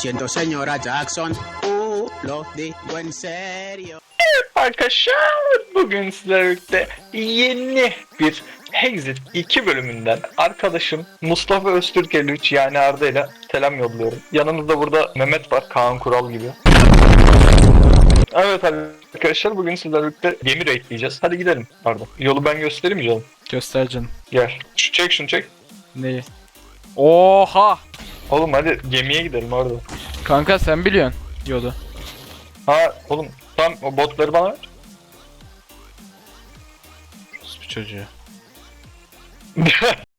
siento, señora Jackson. Uh, lo digo en serio. Arkadaşlar bugün sizlerle birlikte yeni bir Exit 2 bölümünden arkadaşım Mustafa Öztürk 53 yani Arda ile selam yolluyorum. Yanımızda burada Mehmet var Kaan Kural gibi. Evet arkadaşlar bugün sizlerle birlikte gemi raidleyeceğiz. Hadi gidelim Arda. Yolu ben göstereyim mi canım? Göster canım. Gel. Şu, çek şunu çek. Neyi? Oha! Oğlum hadi gemiye gidelim Arda. Kanka sen biliyorsun yolu. Ha oğlum tamam o botları bana ver. Bu çocuğu.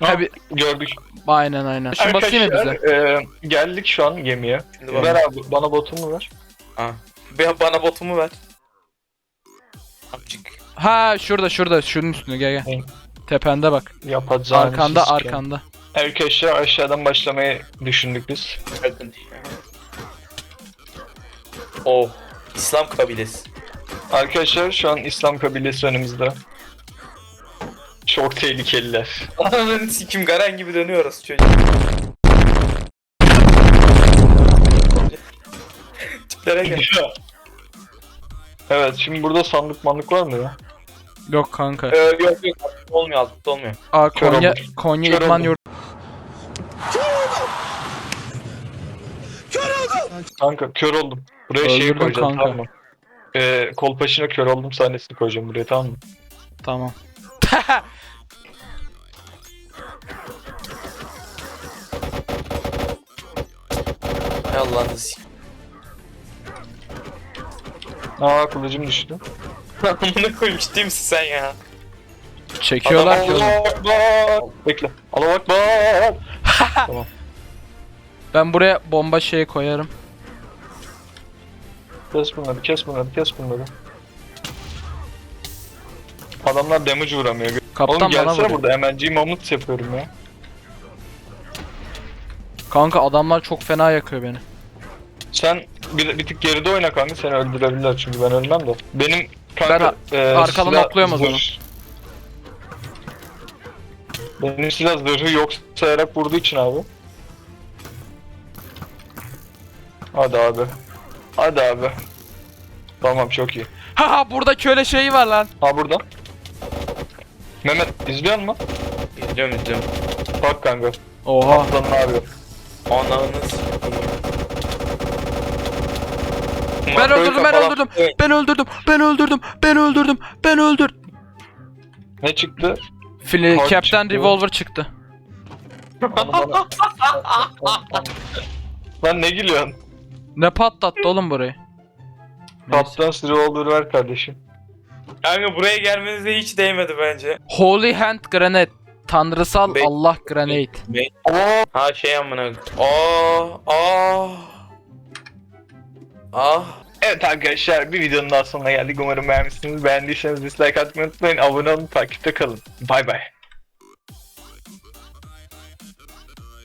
Tabi Gördük. aynen aynen. Şu basayım mı bize? Arkadaşlar e, geldik şu an gemiye. Şimdi bak. Ver abi bana botumu ver. Ha. Be- Bana botumu ver. Amcık. Ha şurada şurada şunun üstünde gel gel. Hı. Tepende bak. Yapacağım. Arkanda arkanda. Arkadaşlar aşağıdan başlamayı düşündük biz. Bakın. Oh. İslam kabilesi. Arkadaşlar şu an İslam kabilesi önümüzde. Çok tehlikeliler. Ananın sikim Garen gibi dönüyoruz çocuk. Tiplere gel. evet şimdi burada sandık mandık var mı ya? Yok kanka. Ee, yok yok olmuyor altta olmuyor. Aa kör Konya olmuş. Konya Kör İdman. Yurdu. Kanka kör oldum. Buraya şey Öldürdün koyacağım kanka. tamam mı? Ee, kolpaşına kör oldum sahnesini koyacağım buraya tamam mı? Tamam. Allah'ını. Aa kılıcım düştü. Amına koyayım ciddi misin sen ya? Çekiyorlar ki oğlum. Bekle. Allahu Ekber. tamam. Ben buraya bomba şeyi koyarım. Kes bunları, kes bunları, kes bunları. Adamlar damage vuramıyor. Kaptan Oğlum bana gelsene vuruyor. burada MLG moment yapıyorum ya. Kanka adamlar çok fena yakıyor beni. Sen bir, bir tık geride oyna kanka seni öldürebilirler çünkü ben ölmem de. Benim kanka Ben e, arkadan silah okluyorum o zaman. zırh- Benim silah zırhı yok sayarak vurduğu için abi. Hadi abi. Hadi abi. Tamam çok iyi. Haha burada köle şeyi var lan. Ha burada. Mehmet izliyor musun? İzliyorum izliyorum. Bak kanka. Oha. Aslan ne yapıyor? Ananı sikim. Ben Makroyu öldürdüm ben öldürdüm. Evet. Ben öldürdüm. Ben öldürdüm. Ben öldürdüm. Ben öldürdüm. Ne çıktı? Fili Kart Captain çıktı. Revolver çıktı. Lan ne gülüyorsun? Ne patlattı oğlum burayı? Neyse. Kaptan revolver ver kardeşim. Kanka buraya gelmenize hiç değmedi bence. Holy Hand Grenade. Tanrısal Be- Allah Grenade. Aa, Ha şey amına. Aa, aa. Ah. Evet arkadaşlar bir videonun daha sonuna geldik. Umarım beğenmişsiniz. Beğendiyseniz dislike atmayı unutmayın. Abone olun, takipte kalın. Bay bay.